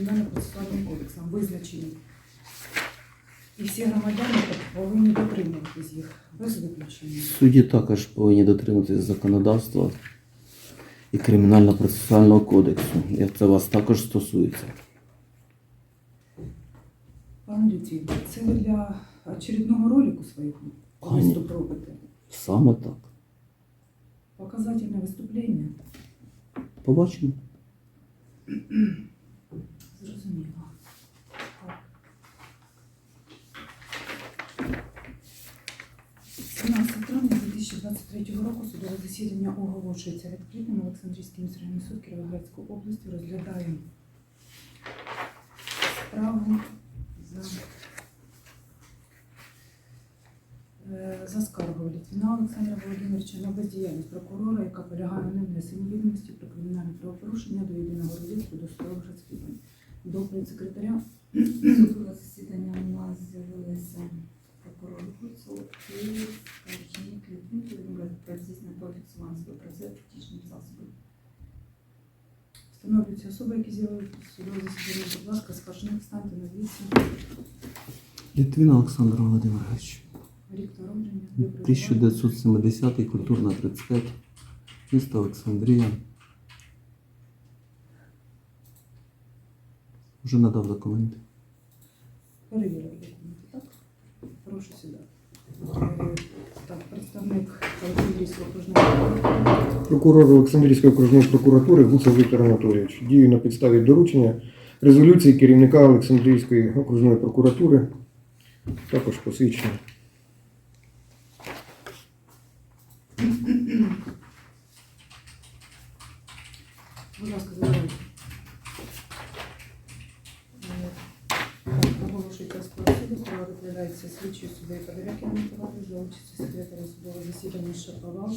кримінально-процесуальним кодексом визначені. І всі громадяни повинні дотримуватись їх без виключення. Судді також повинні дотримуватися законодавства і кримінально-процесуального кодексу. Як це вас також стосується. Пане Люці, це ви для очередного ролику Конечно. виступ робите? Саме так. Показательне виступлення? Побачимо. Зрозуміло. 17 травня 2023 року судове засідання оголошується відкритим. Олександрійський міськрайонний суд Кіровоградської області розглядає справу за, е, за скаргою Літвіна Олександра Володимировича на бездіяльність прокурора, яка полягає на невнесенні відомості про кримінальне правопорушення до єдиного реєстру досудових розслідувань. Доповідь секретаря Судове засідання у нас з'явилися прокурор Гуцул і скаржник Літвін про здійснення профік фінансової праці технічним засобом. Встановлюються особи, які з'явилися судове засідання. Будь ласка, скажених встаньте на вісім. Літвін Олександр Володимирович. Рік народження. 1970 культурна 35. Місто Олександрія. Вже надав документи. Перевірив документи, так? Прошу сюди. Е, Так, представник Олександрійського окружного Прокурор Олександрійської окружної прокуратури Гуцев Віктор Анатолійович дію на підставі доручення резолюції керівника Олександрійської окружної прокуратури, також посвідчення. Будь ласка, задавайте. Е, так, Оголошується склад суду, коли розглядається слідчою суддею Подоляки Миколаїв за участі секретаря судового засідання Шаповал,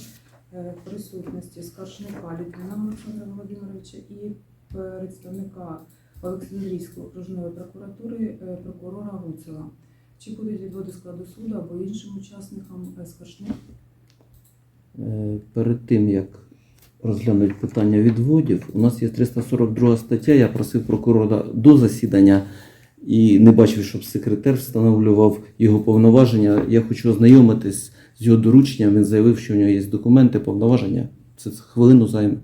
е, в присутності скаржника Літвіна Олександра Володимировича і представника Олександрійської окружної прокуратури е, прокурора Гуцела. Чи будуть відводи складу суду або іншим учасникам е, скаржник? Е, Перед тим як розглянути питання відводів, у нас є 342 стаття. Я просив прокурора до засідання і не бачив, щоб секретар встановлював його повноваження. Я хочу ознайомитись з його дорученням. Він заявив, що у нього є документи, повноваження. Це хвилину займе.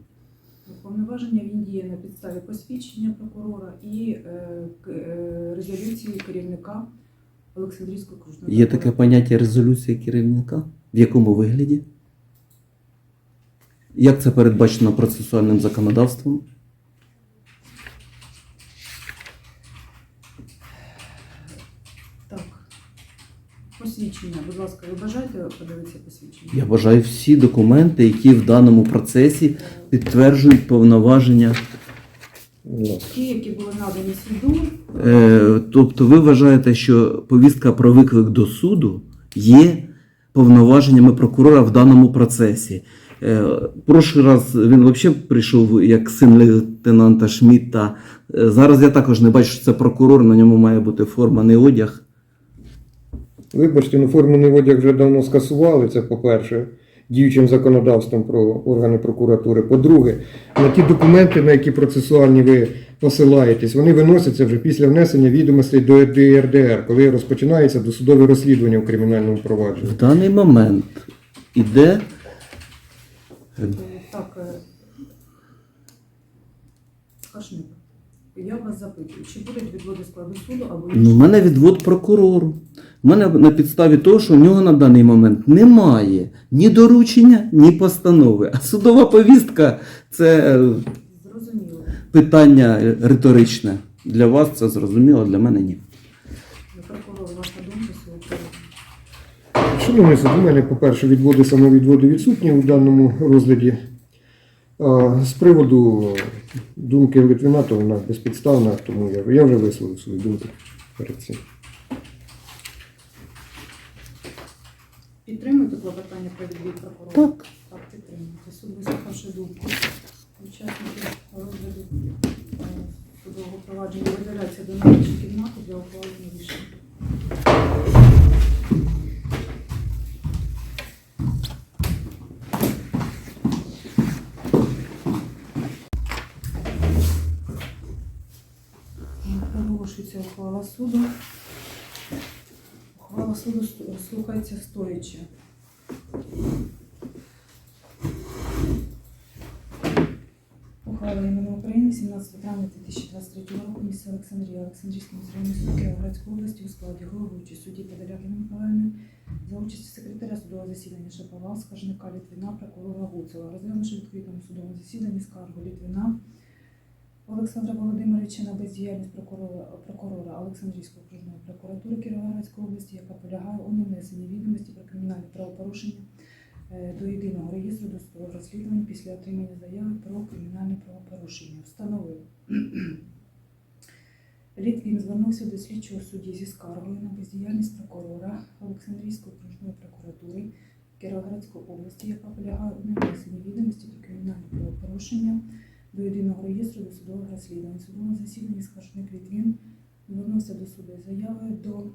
Повноваження він діє на підставі посвідчення прокурора і е, е, резолюції керівника Олександрійської окружної Є таке поняття резолюція керівника? В якому вигляді? Як це передбачено процесуальним законодавством? Так. Посвідчення, будь ласка, ви бажаєте подивитися посвідчення? Я вважаю всі документи, які в даному процесі підтверджують повноваження. Ті, які були надані суду, Е, тобто ви вважаєте, що повістка про виклик до суду є повноваженнями прокурора в даному процесі. Е, прошлий раз він взагалі прийшов як син лейтенанта Шмідта. Е, зараз я також не бачу, що це прокурор, на ньому має бути форманий одяг. Вибачте, ну формений одяг вже давно скасували, це по-перше, діючим законодавством про органи прокуратури. По-друге, на ті документи, на які процесуальні ви посилаєтесь, вони виносяться вже після внесення відомостей до ДРДР, коли розпочинається досудове розслідування в кримінальному провадженні. В даний момент іде так, е, Скаржник, я вас запитую, чи будуть відводи складу суду або Ну, інші? в мене відвод прокурору. У мене на підставі того, що в нього на даний момент немає ні доручення, ні постанови. А судова повістка це е, Зрозуміло. питання риторичне. Для вас це зрозуміло, для мене ні. Прокурор, ваша думка приводу? Шановний суд, у мене, по-перше, відводи самовідводи відсутні у даному розгляді. З приводу думки Литвина, то вона безпідставна, тому я, я вже висловив свою думку перед цим. Підтримуєте клопотання про відвід прокурора? Так. Так, підтримуєте. Суд вислухавши думку. Учасники розгляду е, судового провадження видаляться до нарадчої кімнати для ухвалення рішення. Оголошується ухвала суду. Ухвала суду слухається стоячи. Ухвала імені України 17 травня 2023 року місце Олександрія Олександрійському районі суду Кіровоградської області у складі головуючої судді Подолякіна Миколаївни за участі секретаря судового засідання Шаповал, скаржника Літвіна, прокурора Гуцела, розглянувши відкритому судовому засіданні скаргу Літвіна Олександра Володимировича на бездіяльність прокурора, прокурора Олександрійської окружної прокуратури Кіровоградської області, яка полягає у невнесенні відомості про кримінальне правопорушення е, до єдиного реєстру досудового розслідування після отримання заяви про кримінальне правопорушення. Встановив. Літвін звернувся до слідчого судді зі скаргою на бездіяльність прокурора Олександрійської окружної прокуратури Кіровоградської області, яка полягає у невнесенні відомості про кримінальне правопорушення до єдиного реєстру досудових розслідувань. Судовому засіданні скаржник Літвін звернувся до суду з заявою до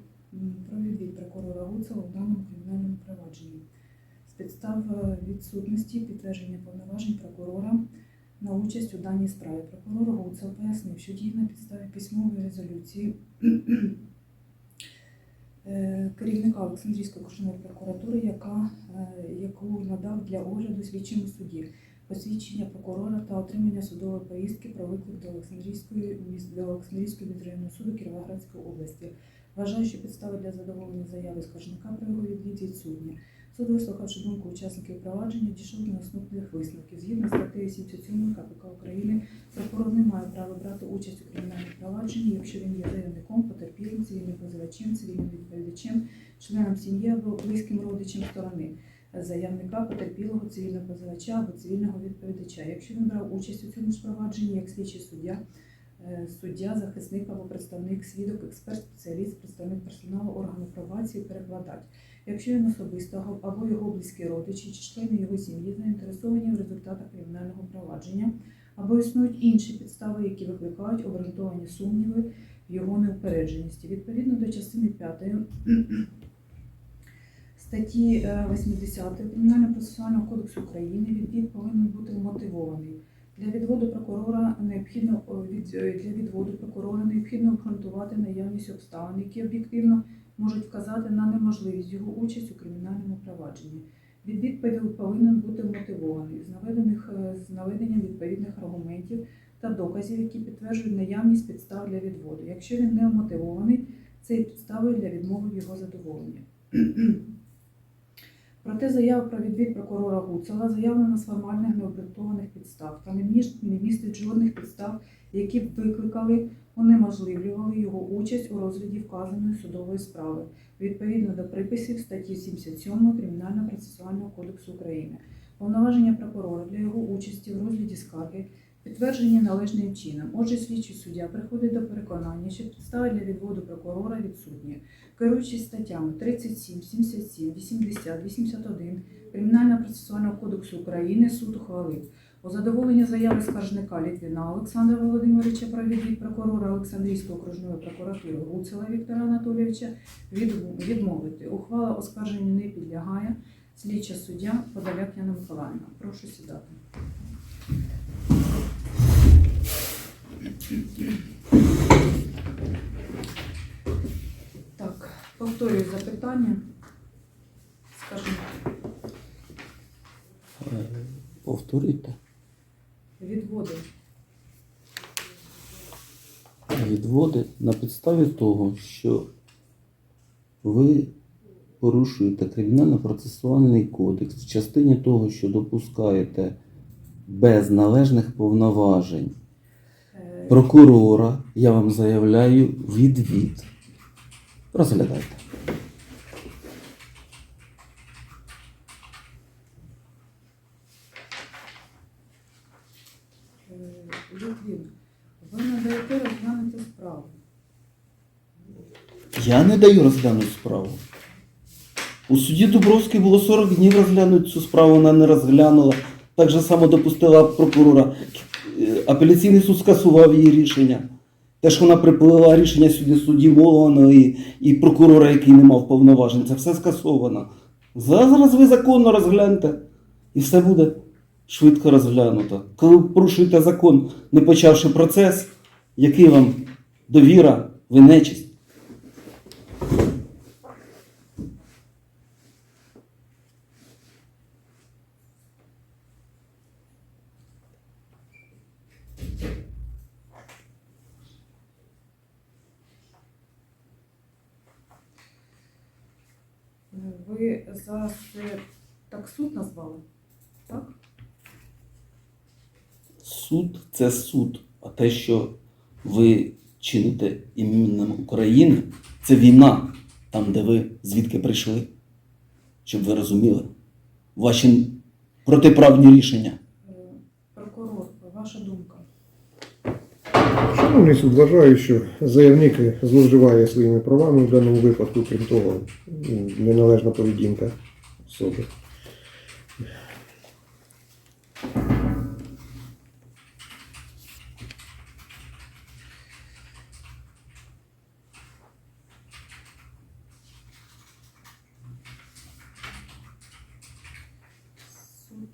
про прокурора Гуцела в даному кримінальному провадженні. З підстав е, відсутності підтвердження повноважень прокурора на участь у даній справі. Прокурор Гуцел пояснив, що діє на підставі письмової резолюції е, керівника Олександрійської окружної прокуратури, яка, е, яку надав для огляду слідчому суді посвідчення прокурора та отримання судової повістки про виклик до Олександрійської до Олександрійського міськрайонного суду Кіровоградської області. Вважаю, що підстави для задоволення заяви скаржника про його відвід відсутні. Суд, вислухавши думку учасників провадження, дійшов до наступних висновків. Згідно статтею 77 КПК України, прокурор не має права брати участь у кримінальному провадженні, якщо він є заявником, потерпілим, цивільним позивачем, цивільним відповідачем, членом сім'ї або близьким родичем сторони заявника, потерпілого, цивільного позивача або цивільного відповідача. Якщо він брав участь у цьому ж як слідчий суддя, е, суддя, захисник або представник, свідок, експерт, спеціаліст, представник персоналу органу пробації, перекладач. Якщо він особисто або його близькі родичі чи члени його сім'ї заінтересовані в результатах кримінального провадження, або існують інші підстави, які викликають обґрунтовані сумніви в його неупередженості. Відповідно до частини 5 статті е, 80 Кримінально-процесуального кодексу України відвід повинен бути вмотивований. Для відводу прокурора необхідно від, е, для відводу прокурора необхідно обґрунтувати наявність обставин, які об'єктивно можуть вказати на неможливість його участь у кримінальному провадженні. Відвід повинен бути вмотивований з наведених е, з наведенням відповідних аргументів та доказів, які підтверджують наявність підстав для відводу. Якщо він не вмотивований, це є підставою для відмови в його задоволенні. Проте заява про відвід прокурора Гуцела заявлена з формальних необґрунтованих підстав та не містить жодних підстав, які б викликали, унеможливлювали його участь у розгляді вказаної судової справи відповідно до приписів статті 77 Кримінально-процесуального кодексу України. Повноваження прокурора для його участі в розгляді скарги підтверджені належним чином. Отже, слідчий суддя приходить до переконання, що підстави для відводу прокурора відсутні. Керуючись статтями 37, 77, 80, 81 Кримінально-процесуального кодексу України, суд ухвалив у задоволення заяви скаржника Літвіна Олександра Володимировича про відвід прокурора Олександрійської окружної прокуратури Гуцела Віктора Анатолійовича відмовити. Ухвала оскарженню не підлягає. Слідча суддя Подоляк Яна Миколаївна. Прошу сідати. Так, повторюю запитання. Скажімо, Е, Повторюйте. відводи. Відводи на підставі того, що ви порушуєте кримінально-процесуальний кодекс в частині того, що допускаєте без належних повноважень прокурора, я вам заявляю відвід. Розглядайте. ви надаєте розглянути справу. Я не даю розглянути справу. У суді Дубровській було 40 днів розглянути цю справу, вона не розглянула. Так же само допустила прокурора. Е, Апеляційний суд скасував її рішення. Те, що вона приплила рішення сюди судді Молованого і, і прокурора, який не мав повноважень, це все скасовано. Зараз ви законно розгляньте, і все буде швидко розглянуто. Коли ви порушуєте закон, не почавши процес, який вам Довіра, ви нечисть. Е, Зараз це так суд назвали? Так? Суд це суд. А те, що ви чините іменем України, це війна, там, де ви звідки прийшли. Щоб ви розуміли. Ваші протиправні рішення. Е, Прокурор, ваша думка. Шановний суд, вважаю, що заявник зловживає своїми правами в даному випадку, крім того, неналежна поведінка особи. Суд. Суд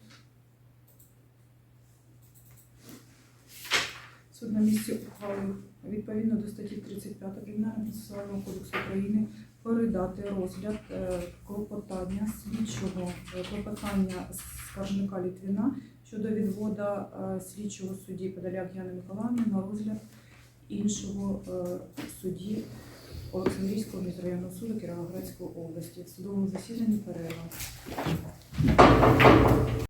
на місці ухвалив відповідно до статті 35 Кримінального процесуального кодексу України передати розгляд е, клопотання слідчого е, клопотання скаржника Літвіна щодо відвода е, слідчого судді Подоляк Яни Миколаївни на розгляд іншого судді Олександрійського міськрайонного суду Кіровоградської області. В судовому засіданні перерва.